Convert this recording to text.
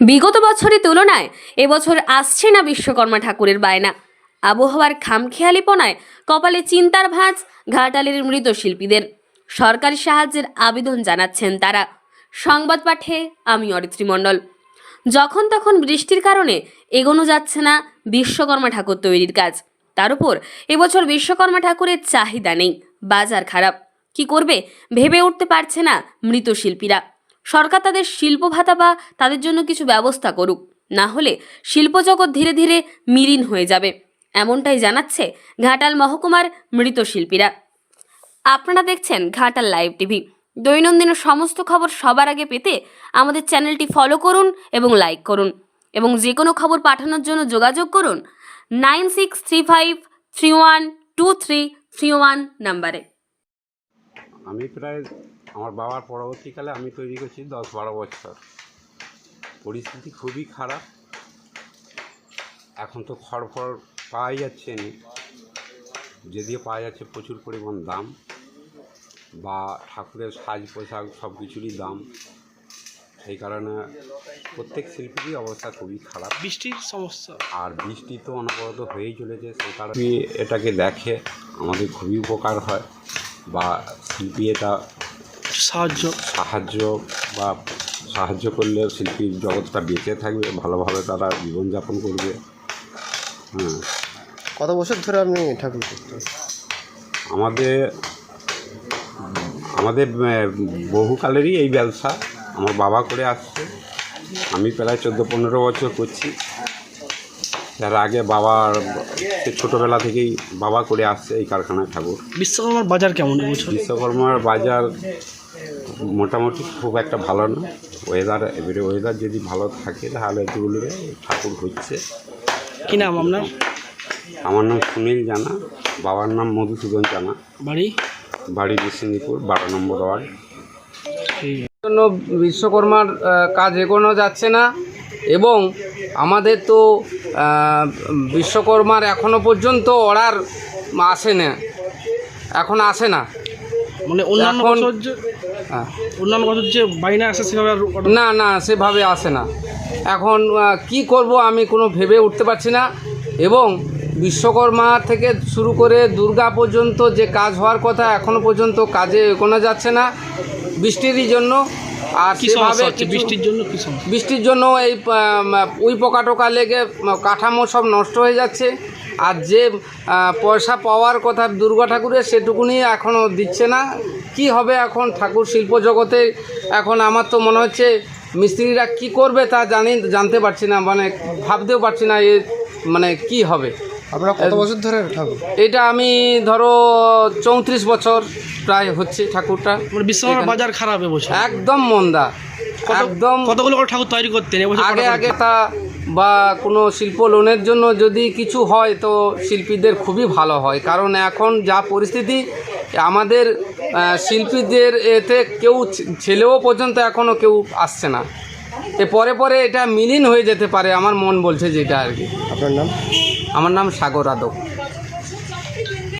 বিগত বছরের তুলনায় এবছর আসছে না বিশ্বকর্মা ঠাকুরের বায়না। আবহাওয়ার খামখেয়ালিপনায় কপালে চিন্তার ভাঁজ, ঘাটালের মৃত শিল্পীদের সরকারি সাহায্যের আবেদন জানাচ্ছেন তারা। সংবাদ পাঠে আমি অরিত্রী মণ্ডল। যখন তখন বৃষ্টির কারণে এগোনো যাচ্ছে না বিশ্বকর্মা ঠাকুর তৈরির কাজ। তার উপর এবছর বিশ্বকর্মা ঠাকুরের চাহিদা নেই। বাজার খারাপ। কি করবে ভেবে উঠতে পারছে না মৃত শিল্পীরা সরকার তাদের শিল্প ভাতা বা তাদের জন্য কিছু ব্যবস্থা করুক। না হলে শিল্পজগৎ ধীরে ধীরে মিলিন হয়ে যাবে। এমনটাই জানাচ্ছে ঘাটাল মহকুমার মৃত শিল্পীরা। আপনারা দেখছেন ঘাটাল লাইভ টিভি। দৈনন্দিন সমস্ত খবর সবার আগে পেতে আমাদের চ্যানেলটি ফলো করুন এবং লাইক করুন। এবং যে কোনো খবর পাঠানোর জন্য যোগাযোগ করুন nine six three five three one two three three one নাম্বারে। আমি প্রায় আমার বাবার পরবর্তীকালে আমি তৈরি করছি দশ বারো বছর। পরিস্থিতি খুবই খারাপ। এখন তো খড় ফড় পাওয়াই যাচ্ছে না। যদিও পাওয়া যাচ্ছে প্রচুর পরিমাণ দাম বা ঠাকুরের সাজ পোশাক সব কিছুরই দাম। সেই কারণে প্রত্যেক শিল্পীরই অবস্থা খুবই খারাপ। বৃষ্টির সমস্যা। আর বৃষ্টি তো অনবরত হয়েই চলেছে সেই কারণে এটাকে দেখে আমাদের খুবই উপকার হয় বা শিল্পী এটা সাহায্য। সাহায্য বা সাহায্য করলে শিল্পীর জগৎটা বেঁচে থাকবে ভালোভাবে তারা জীবনযাপন করবে। হ্যাঁ। কত বছর ধরে আপনি ঠাকুর করতেন? আমাদের আমাদের বহুকালেরই এই ব্যবসা। আমার বাবা করে আসছে। আমি প্রায় চোদ্দ পনেরো বছর করছি। তার আগে বাবার ছোটোবেলা থেকেই বাবা করে আসছে এই কারখানায় ঠাকুর। বিশ্বকর্মার বাজার কেমন বিশ্বকর্মার বাজার মোটামুটি খুব একটা ভালো না। ওয়েদার এবারে ওয়েদার যদি ভালো থাকে তাহলে তুলবে ঠাকুর হচ্ছে কি নাম আপনার? আমার নাম সুনীল জানা বাবার নাম মধুসূদন জানা। বাড়ি? বাড়ি বিষ্ণুপুর বারো নম্বর ওয়ার্ড। ঠিক জন্য বিশ্বকর্মার কাজ এগোনো যাচ্ছে না এবং আমাদের তো বিশ্বকর্মার এখনও পর্যন্ত অর্ডার আসে না। এখন আসে না। মানে অন্যান্য এখন- বছর যে হ্যাঁ। অন্যান্য বছর যে বাইনা আসে সেভাবে না না সেভাবে আসে না। এখন কি করব আমি কোনো ভেবে উঠতে পারছি না। এবং বিশ্বকর্মা থেকে শুরু করে দুর্গা পর্যন্ত যে কাজ হওয়ার কথা এখনও পর্যন্ত কাজে এগোনো যাচ্ছে না বৃষ্টিরই জন্য। আর সেভাবে বৃষ্টির জন্য বৃষ্টির জন্য এই উই পোকা টোকা লেগে কাঠামো সব নষ্ট হয়ে যাচ্ছে। আর যে পয়সা পাওয়ার কথা দুর্গা ঠাকুরের সেটুকুনি এখনও দিচ্ছে না। কি হবে এখন ঠাকুর শিল্প জগতে? এখন আমার তো মনে হচ্ছে মিস্ত্রিরা কি করবে তা জানি, জানতে পারছি না মানে ভাবতেও পারছি না এ মানে কি হবে। আপনারা কত বছর ধরে ঠাকুর এটা আমি ধরো চৌত্রিশ বছর প্রায় হচ্ছে ঠাকুরটা। মানে বিশ্বকর্মার বাজার খারাপ এবছর? একদম মন্দা। একদম কতগুলো করে ঠাকুর তৈরি করতেন আগে আগে তা বা কোনো শিল্প লোনের জন্য যদি কিছু হয় তো শিল্পীদের খুবই ভালো হয়। কারণ এখন যা পরিস্থিতি আমাদের শিল্পীদের এতে কেউ ছেলেও পর্যন্ত এখনও কেউ আসছে না। এ পরে পরে এটা মিলিন হয়ে যেতে পারে আমার মন বলছে যেটা আর কি। আপনার নাম? আমার নাম সাগর আদক।